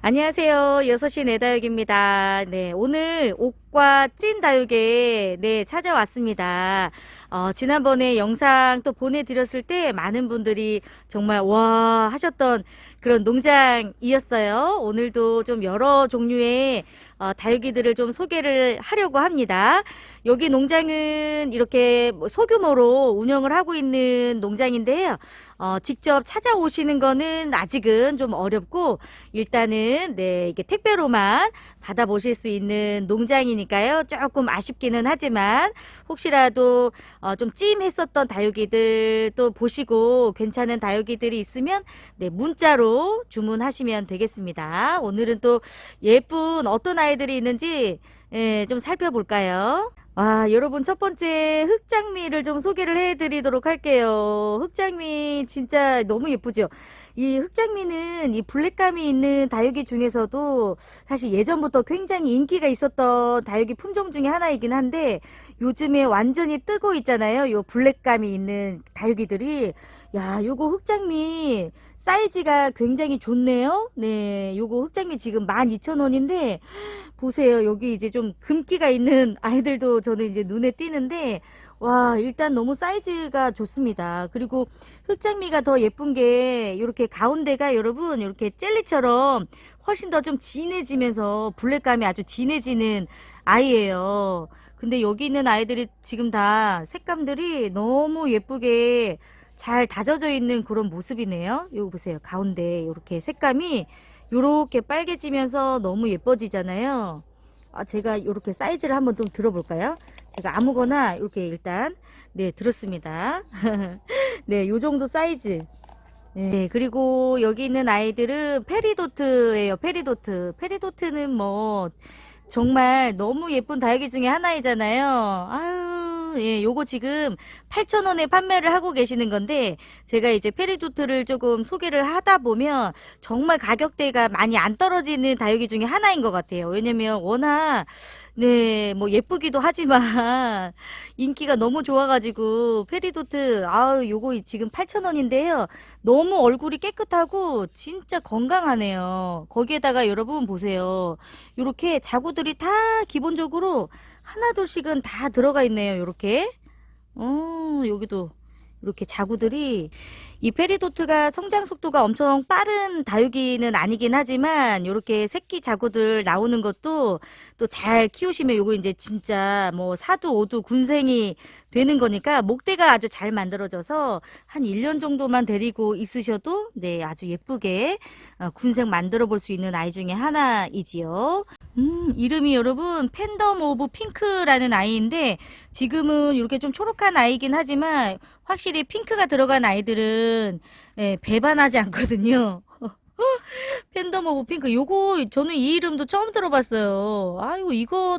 안녕하세요. 6시 내다육입니다. 네, 오늘 옥과 찐 다육에 네, 찾아왔습니다. 어, 지난번에 영상 또 보내드렸을 때 많은 분들이 정말 와 하셨던 그런 농장이었어요. 오늘도 좀 여러 종류의 어, 다육이들을 좀 소개를 하려고 합니다. 여기 농장은 이렇게 뭐 소규모로 운영을 하고 있는 농장인데요. 어, 직접 찾아오시는 거는 아직은 좀 어렵고 일단은 네 이게 택배로만 받아보실 수 있는 농장이니까요. 조금 아쉽기는 하지만 혹시라도 어, 좀 찜했었던 다육이들 또 보시고 괜찮은 다육이들이 있으면 네 문자로 주문하시면 되겠습니다. 오늘은 또 예쁜 어떤 아이들이 있는지 예, 좀 살펴볼까요? 아, 여러분 첫 번째 흑장미를 좀 소개를 해드리도록 할게요. 흑장미 진짜 너무 예쁘죠? 이 흑장미는 이 블랙감이 있는 다육이 중에서도 사실 예전부터 굉장히 인기가 있었던 다육이 품종 중에 하나이긴 한데 요즘에 완전히 뜨고 있잖아요. 요 블랙감이 있는 다육이들이 야, 요거 흑장미 사이즈가 굉장히 좋네요. 네, 요거 흑장미 지금 12,000원인데 보세요. 여기 이제 좀 금기가 있는 아이들도 저는 이제 눈에 띄는데, 와, 일단 너무 사이즈가 좋습니다. 그리고 흑장미가 더 예쁜 게, 이렇게 가운데가 여러분, 이렇게 젤리처럼 훨씬 더 좀 진해지면서 블랙감이 아주 진해지는 아이예요. 근데 여기 있는 아이들이 지금 다 색감들이 너무 예쁘게 잘 다져져 있는 그런 모습이네요. 이거 보세요. 가운데 이렇게 색감이 요렇게 빨개지면서 너무 예뻐지잖아요. 아, 제가 이렇게 사이즈를 한번 좀 들어볼까요? 제가 아무거나 이렇게 일단 네 들었습니다. 네, 요 정도 사이즈. 네, 그리고 여기 있는 아이들은 페리도트예요. 페리도트. 페리도트는 뭐 정말 너무 예쁜 다육이 중에 하나이잖아요. 아유, 예, 요거 지금 8,000원에 판매를 하고 계시는 건데, 제가 이제 페리도트를 조금 소개를 하다 보면, 정말 가격대가 많이 안 떨어지는 다육이 중에 하나인 것 같아요. 왜냐면 워낙, 네, 뭐 예쁘기도 하지만, 인기가 너무 좋아가지고, 페리도트, 아우, 요거 지금 8,000원인데요. 너무 얼굴이 깨끗하고, 진짜 건강하네요. 거기에다가 여러분 보세요. 요렇게 자구들이 다 기본적으로 하나둘씩은 다 들어가 있네요. 요렇게. 어, 여기도 이렇게 자구들이 이 페리도트가 성장 속도가 엄청 빠른 다육이는 아니긴 하지만 요렇게 새끼 자구들 나오는 것도 또 잘 키우시면 요거 이제 진짜 뭐 사두 오두 군생이 되는 거니까 목대가 아주 잘 만들어져서 한 1년 정도만 데리고 있으셔도 네 아주 예쁘게 어, 군생 만들어 볼 수 있는 아이 중에 하나이지요. 음, 이름이 여러분 팬덤 오브 핑크라는 아이인데 지금은 이렇게 좀 초록한 아이긴 하지만 확실히 핑크가 들어간 아이들은 예, 배반하지 않거든요. 팬덤 오브 핑크 요거 저는 이 이름도 처음 들어봤어요. 아이고 이거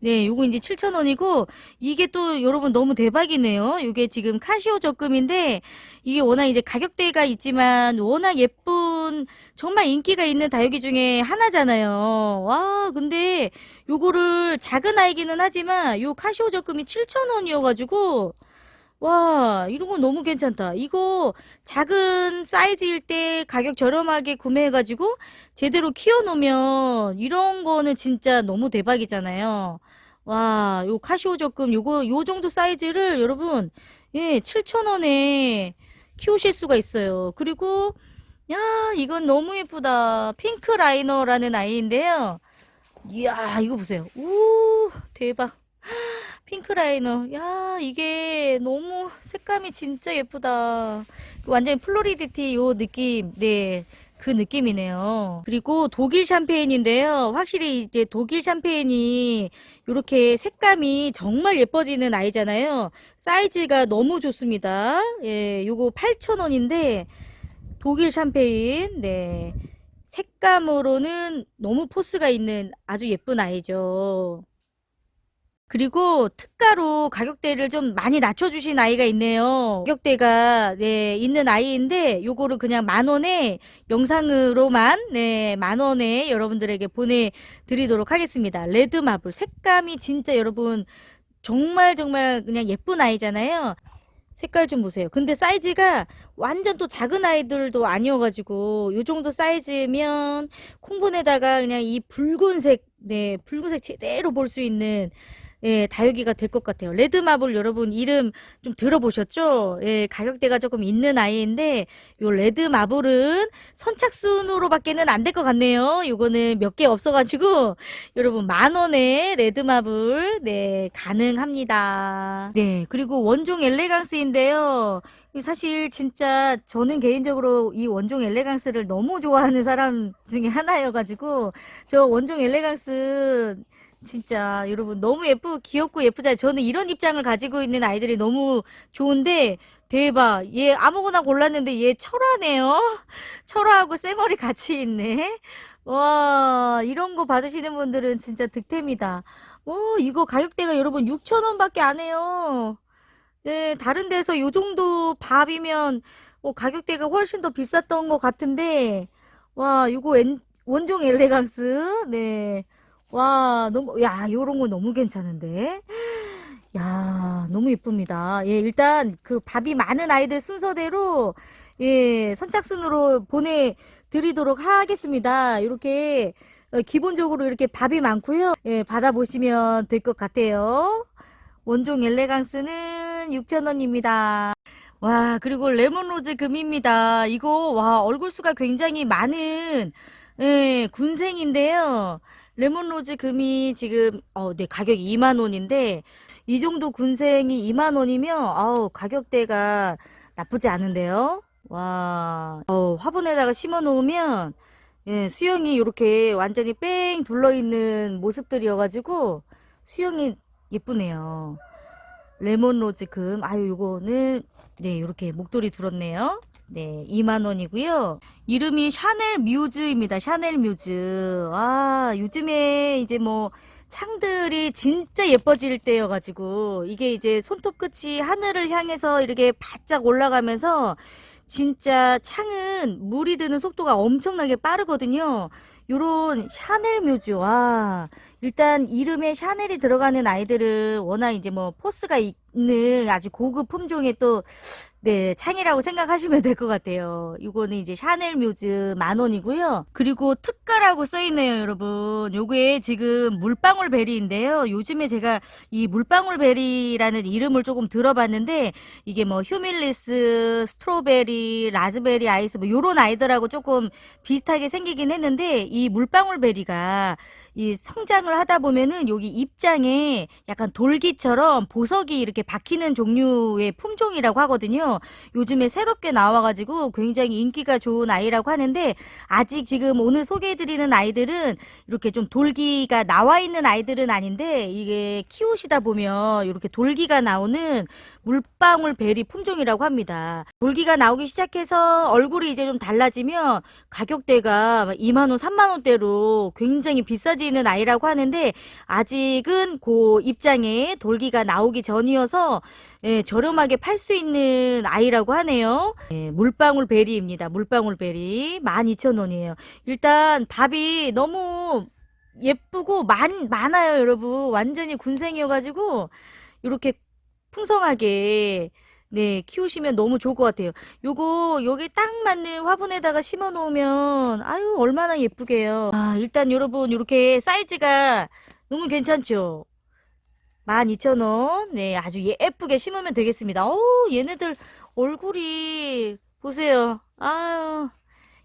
네 요거 이제 7,000원이고 이게 또 여러분 너무 대박이네요. 이게 지금 카시오 적금인데 이게 워낙 이제 가격대가 있지만 워낙 예쁜 정말 인기가 있는 다육이 중에 하나잖아요. 와 근데 요거를 작은 아이기는 하지만 요 카시오 적금이 7,000원이어가지고 와, 이런 거 너무 괜찮다. 이거 작은 사이즈일 때 가격 저렴하게 구매해가지고 제대로 키워놓으면 이런 거는 진짜 너무 대박이잖아요. 와, 요 카시오 적금 요거 요 정도 사이즈를 여러분 예, 7,000원에 키우실 수가 있어요. 그리고 야, 이건 너무 예쁘다. 핑크 라이너라는 아이인데요. 이야, 이거 보세요. 우, 대박. 핑크 라이너. 야, 이게 너무 색감이 진짜 예쁘다. 완전히 플로리디티 요 느낌. 네. 그 느낌이네요. 그리고 독일 샴페인인데요. 확실히 이제 독일 샴페인이 이렇게 색감이 정말 예뻐지는 아이잖아요. 사이즈가 너무 좋습니다. 예, 요거 8,000원인데 독일 샴페인. 네. 색감으로는 너무 포스가 있는 아주 예쁜 아이죠. 그리고 특가로 가격대를 좀 많이 낮춰주신 아이가 있네요. 가격대가 네 있는 아이인데 요거를 그냥 만 원에 영상으로만 네 만 원에 여러분들에게 보내드리도록 하겠습니다. 레드 마블 색감이 진짜 여러분 정말 정말 그냥 예쁜 아이잖아요. 색깔 좀 보세요. 근데 사이즈가 완전 또 작은 아이들도 아니어가지고 요 정도 사이즈면 콩분에다가 그냥 이 붉은색, 네, 붉은색 제대로 볼 수 있는 예, 다육이가 될 것 같아요. 레드마블 여러분 이름 좀 들어보셨죠? 예, 가격대가 조금 있는 아이인데 요 레드마블은 선착순으로밖에는 안 될 것 같네요. 요거는 몇 개 없어가지고 여러분 만 원에 레드마블 네 가능합니다. 네 그리고 원종 엘레강스인데요. 이 사실 진짜 저는 개인적으로 이 원종 엘레강스를 너무 좋아하는 사람 중에 하나여가지고 저 원종 엘레강스 진짜 여러분 너무 예쁘고 귀엽고 예쁘잖아요. 저는 이런 입장을 가지고 있는 아이들이 너무 좋은데 대박. 얘 아무거나 골랐는데 얘 철화네요. 철화하고 쌩얼이 같이 있네. 와, 이런 거 받으시는 분들은 진짜 득템이다. 어, 이거 가격대가 여러분 6,000원밖에 안 해요. 네, 다른 데서 요 정도 밥이면 뭐 가격대가 훨씬 더 비쌌던 것 같은데, 와, 요거 엔- 원종 엘레강스, 네. 와, 너무, 야, 요런 거 너무 괜찮은데? 야, 너무 예쁩니다. 예, 일단 그 밥이 많은 아이들 순서대로, 예, 선착순으로 보내드리도록 하겠습니다. 이렇게, 어, 기본적으로 이렇게 밥이 많고요. 예, 받아보시면 될 것 같아요. 원종 엘레강스는 6,000원입니다. 와, 그리고 레몬로즈 금입니다. 이거, 와, 얼굴 수가 굉장히 많은, 예, 군생인데요. 레몬로즈 금이 지금, 어, 네, 가격이 2만 원인데, 이 정도 군생이 2만 원이면, 아우, 가격대가 나쁘지 않은데요. 와, 어, 화분에다가 심어 놓으면, 예, 수영이 이렇게 완전히 뺑 둘러 있는 모습들이어가지고, 수영이 예쁘네요. 레몬 로즈 금. 아유, 요거는, 네, 이렇게 목도리 둘었네요. 네, 2만 원이고요. 이름이 샤넬 뮤즈입니다. 샤넬 뮤즈. 아, 요즘에 이제 뭐, 창들이 진짜 예뻐질 때여가지고, 이게 이제 손톱 끝이 하늘을 향해서 이렇게 바짝 올라가면서, 진짜 창은 물이 드는 속도가 엄청나게 빠르거든요. 요런 샤넬 뮤즈, 와. 일단 이름에 샤넬이 들어가는 아이들은 워낙 이제 뭐 포스가 있는 아주 고급 품종의 또, 네, 창이라고 생각하시면 될 것 같아요. 이거는 이제 샤넬 뮤즈 만 원이고요. 그리고 특가라고 써있네요, 여러분. 요게 지금 물방울 베리인데요. 요즘에 제가 이 물방울 베리라는 이름을 조금 들어봤는데, 이게 뭐 휴밀리스, 스트로베리, 라즈베리 아이스 뭐 요런 아이들하고 조금 비슷하게 생기긴 했는데, 이 물방울 베리가 이 성장을 하다 보면은 여기 입장에 약간 돌기처럼 보석이 이렇게 박히는 종류의 품종이라고 하거든요. 요즘에 새롭게 나와가지고 굉장히 인기가 좋은 아이라고 하는데 아직 지금 오늘 소개해드리는 아이들은 이렇게 좀 돌기가 나와 있는 아이들은 아닌데 이게 키우시다 보면 이렇게 돌기가 나오는 물방울 베리 품종이라고 합니다. 돌기가 나오기 시작해서 얼굴이 이제 좀 달라지면 가격대가 2만원, 3만원대로 굉장히 비싸지는 아이라고 하는데 아직은 그 입장에 돌기가 나오기 전이어서 예, 저렴하게 팔 수 있는 아이라고 하네요. 예, 물방울 베리입니다. 물방울 베리 12,000원이에요. 일단 밥이 너무 예쁘고 많, 많아요, 여러분. 완전히 군생이어가지고 이렇게 풍성하게 네, 키우시면 너무 좋을 것 같아요. 요거, 여기 딱 맞는 화분에다가 심어 놓으면, 아유, 얼마나 예쁘게요. 아, 일단 여러분, 이렇게 사이즈가 너무 괜찮죠? 12,000원. 네, 아주 예쁘게 심으면 되겠습니다. 어 얘네들 얼굴이, 보세요. 아유,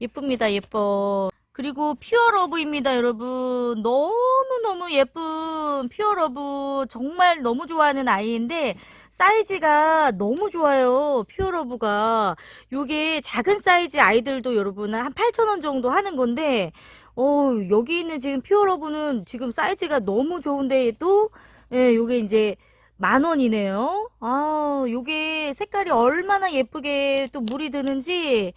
예쁩니다, 예뻐. 그리고 퓨어 러브입니다, 여러분. 너무너무 예쁜 퓨어 러브. 정말 너무 좋아하는 아이인데, 사이즈가 너무 좋아요. 퓨어 러브가. 요게 작은 사이즈 아이들도 여러분 한 8,000원 정도 하는 건데, 어, 여기 있는 지금 퓨어 러브는 지금 사이즈가 너무 좋은데 또, 예, 요게 이제 만 원이네요. 아, 요게 색깔이 얼마나 예쁘게 또 물이 드는지,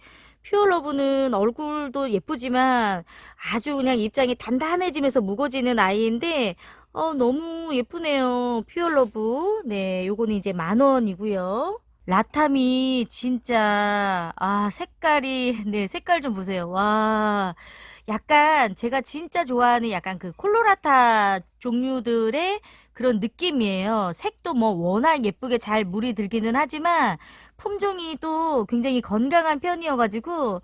퓨어러브는 얼굴도 예쁘지만 아주 그냥 입장이 단단해지면서 무거워지는 아이인데, 어, 너무 예쁘네요. 퓨어러브. 네, 요거는 이제 만 원이고요. 라탐이 진짜, 아, 색깔이, 네, 색깔 좀 보세요. 와, 약간 제가 진짜 좋아하는 약간 그 콜로라타 종류들의 그런 느낌이에요. 색도 뭐 워낙 예쁘게 잘 물이 들기는 하지만 품종이 또 굉장히 건강한 편이어가지고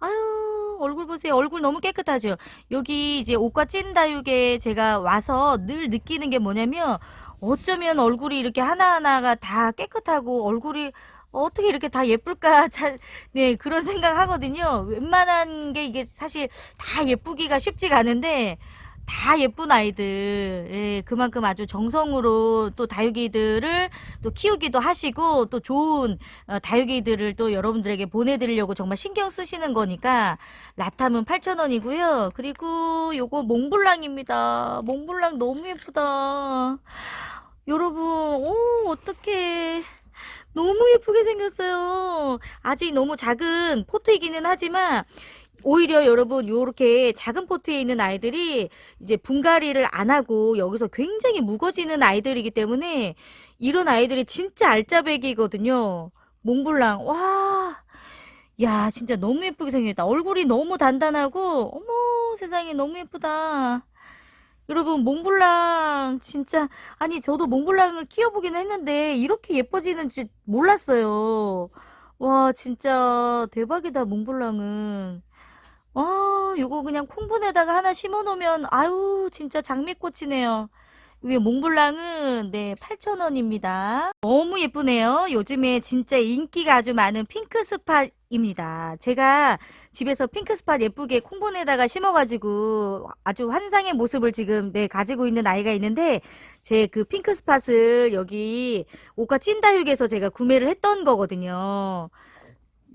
아유 얼굴 보세요. 얼굴 너무 깨끗하죠. 여기 이제 옷과 찐 다육에 제가 와서 늘 느끼는 게 뭐냐면 어쩌면 얼굴이 이렇게 하나하나가 다 깨끗하고 얼굴이 어떻게 이렇게 다 예쁠까? 잘, 네, 그런 생각 하거든요. 웬만한 게 이게 사실 다 예쁘기가 쉽지가 않은데, 다 예쁜 아이들, 예, 그만큼 아주 정성으로 또 다육이들을 또 키우기도 하시고, 또 좋은 어, 다육이들을 또 여러분들에게 보내드리려고 정말 신경 쓰시는 거니까, 라탐은 8,000원이고요. 그리고 요거 몽블랑입니다. 몽블랑 너무 예쁘다. 여러분, 오, 어떡해. 너무 예쁘게 생겼어요. 아직 너무 작은 포트이기는 하지만 오히려 여러분 요렇게 작은 포트에 있는 아이들이 이제 분갈이를 안 하고 여기서 굉장히 무거지는 아이들이기 때문에 이런 아이들이 진짜 알짜배기거든요. 몽블랑 와. 야, 진짜 너무 예쁘게 생겼다. 얼굴이 너무 단단하고 어머, 세상에 너무 예쁘다. 여러분 몽블랑 진짜 아니 저도 몽블랑을 키워보긴 했는데 이렇게 예뻐지는 줄 몰랐어요. 와 진짜 대박이다 몽블랑은. 와 요거 그냥 콩분에다가 하나 심어 놓으면 아유 진짜 장미꽃이네요. 위에 몽블랑은 네 8,000원입니다. 너무 예쁘네요. 요즘에 진짜 인기가 아주 많은 핑크 스팟입니다. 제가 집에서 핑크 스팟 예쁘게 콩분에다가 심어 가지고 아주 환상의 모습을 지금 네 가지고 있는 아이가 있는데 제 그 핑크 스팟을 여기 오카 찐다육에서 제가 구매를 했던 거거든요.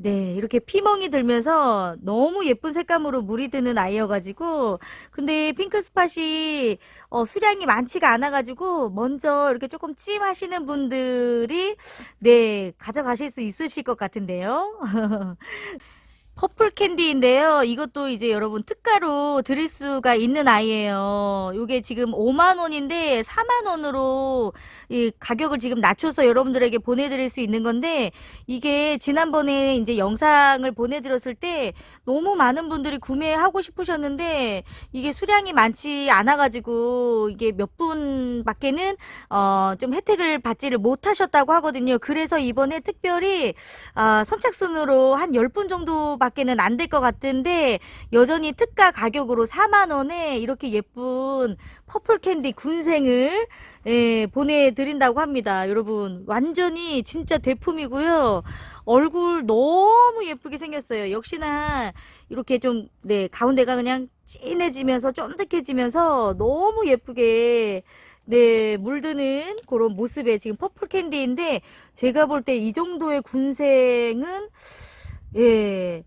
네, 이렇게 피멍이 들면서 너무 예쁜 색감으로 물이 드는 아이여가지고, 근데 핑크 스팟이, 어, 수량이 많지가 않아가지고, 먼저 이렇게 조금 찜 하시는 분들이, 네, 가져가실 수 있으실 것 같은데요. 퍼플 캔디인데요. 이것도 이제 여러분 특가로 드릴 수가 있는 아이예요. 이게 지금 5만 원인데 4만 원으로 이 가격을 지금 낮춰서 여러분들에게 보내드릴 수 있는 건데 이게 지난번에 이제 영상을 보내드렸을 때 너무 많은 분들이 구매하고 싶으셨는데 이게 수량이 많지 않아가지고 이게 몇 분밖에는 어 좀 혜택을 받지를 못하셨다고 하거든요. 그래서 이번에 특별히 아, 선착순으로 한 10분 정도 밖에 는 안 될 것 같은데 여전히 특가 가격으로 4만 원에 이렇게 예쁜 퍼플 캔디 군생을 예, 보내드린다고 합니다. 여러분 완전히 진짜 대품이고요. 얼굴 너무 예쁘게 생겼어요. 역시나 이렇게 좀 네, 가운데가 그냥 진해지면서 쫀득해지면서 너무 예쁘게 네, 물드는 그런 모습의 지금 퍼플 캔디인데 제가 볼 때 이 정도의 군생은 예.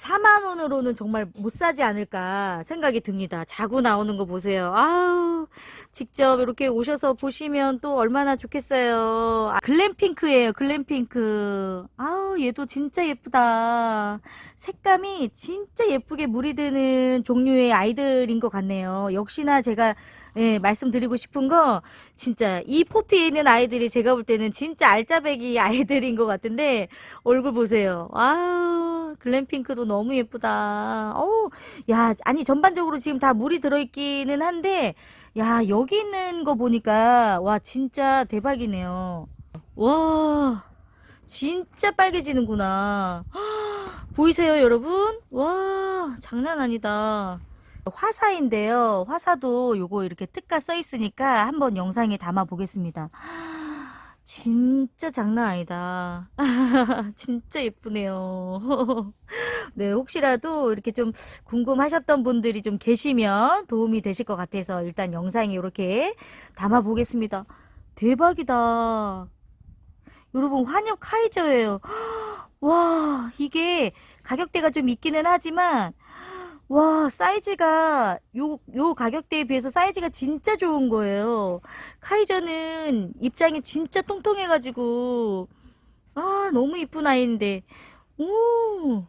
4만 원으로는 정말 못 사지 않을까 생각이 듭니다. 자구 나오는 거 보세요. 아우, 직접 이렇게 오셔서 보시면 또 얼마나 좋겠어요. 아, 글램핑크예요, 글램핑크. 아우, 얘도 진짜 예쁘다. 색감이 진짜 예쁘게 물이 드는 종류의 아이들인 것 같네요. 역시나 제가 예, 말씀드리고 싶은 거 진짜 이 포트에 있는 아이들이 제가 볼 때는 진짜 알짜배기 아이들인 것 같은데 얼굴 보세요. 아우 글램핑크도 너무 예쁘다. 어우 야 아니 전반적으로 지금 다 물이 들어있기는 한데 야 여기 있는 거 보니까 와 진짜 대박이네요. 와 진짜 빨개지는구나. 보이세요 여러분? 와 장난 아니다. 화사인데요. 화사도 요거 이렇게 특가 써 있으니까 한번 영상에 담아 보겠습니다. 진짜 장난 아니다. 진짜 예쁘네요. 네, 혹시라도 이렇게 좀 궁금하셨던 분들이 좀 계시면 도움이 되실 것 같아서 일단 영상에 이렇게 담아 보겠습니다. 대박이다. 여러분, 환엽 카이저예요. 와, 이게 가격대가 좀 있기는 하지만 와, 사이즈가 요, 요 가격대에 비해서 사이즈가 진짜 좋은 거예요. 카이저는 입장이 진짜 통통해가지고, 아, 너무 이쁜 아이인데, 오,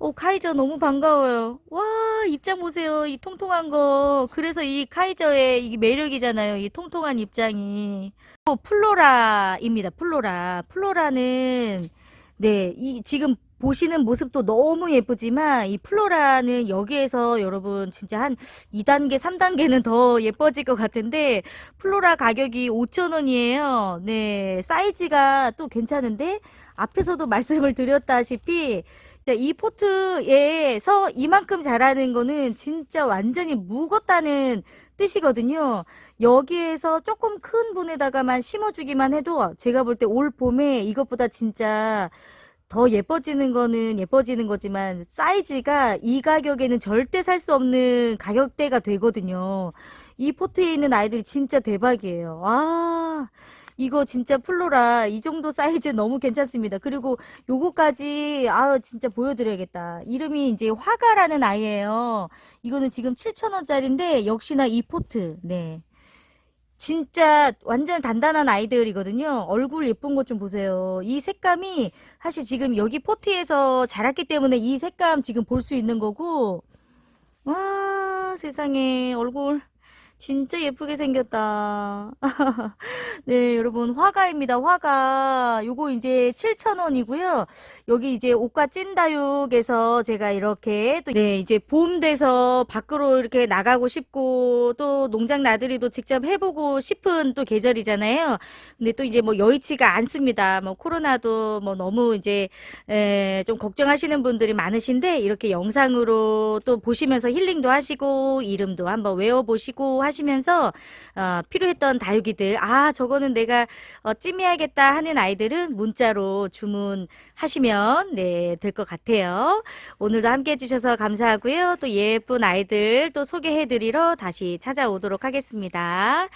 오, 카이저 너무 반가워요. 와, 입장 보세요. 이 통통한 거. 그래서 이 카이저의 이 매력이잖아요. 이 통통한 입장이. 또 플로라입니다. 플로라. 플로라는, 네, 이, 지금 보시는 모습도 너무 예쁘지만 이 플로라는 여기에서 여러분 진짜 한 2단계, 3단계는 더 예뻐질 것 같은데 플로라 가격이 5,000원이에요. 네, 사이즈가 또 괜찮은데 앞에서도 말씀을 드렸다시피 이 포트에서 이만큼 자라는 거는 진짜 완전히 묵었다는 뜻이거든요. 여기에서 조금 큰 분에다가만 심어주기만 해도 제가 볼 때 올 봄에 이것보다 진짜 더 예뻐지는 거는 예뻐지는 거지만 사이즈가 이 가격에는 절대 살 수 없는 가격대가 되거든요. 이 포트에 있는 아이들이 진짜 대박이에요. 아, 이거 진짜 플로라 이 정도 사이즈 너무 괜찮습니다. 그리고 요거까지 아 진짜 보여드려야겠다. 이름이 이제 화가라는 아이예요. 이거는 지금 7,000원짜리인데 역시나 이 포트. 네. 진짜 완전 단단한 아이들이거든요. 얼굴 예쁜 것 좀 보세요. 이 색감이 사실 지금 여기 포트에서 자랐기 때문에 이 색감 지금 볼 수 있는 거고. 와, 세상에 얼굴 진짜 예쁘게 생겼다. 네, 여러분 화가입니다. 화가. 요거 이제 7,000원이고요. 여기 이제 옷과 찐다육에서 제가 이렇게 또 네, 이제 봄 돼서 밖으로 이렇게 나가고 싶고 또 농장 나들이도 직접 해 보고 싶은 또 계절이잖아요. 근데 또 이제 뭐 여의치가 않습니다. 뭐 코로나도 뭐 너무 이제 에, 좀 걱정하시는 분들이 많으신데 이렇게 영상으로 또 보시면서 힐링도 하시고 이름도 한번 외워 보시고 하시면서 어, 필요했던 다육이들 아 저거는 내가 어, 찜해야겠다 하는 아이들은 문자로 주문하시면 네, 될 것 같아요. 오늘도 함께 해 주셔서 감사하고요. 또 예쁜 아이들 또 소개해드리러 다시 찾아오도록 하겠습니다.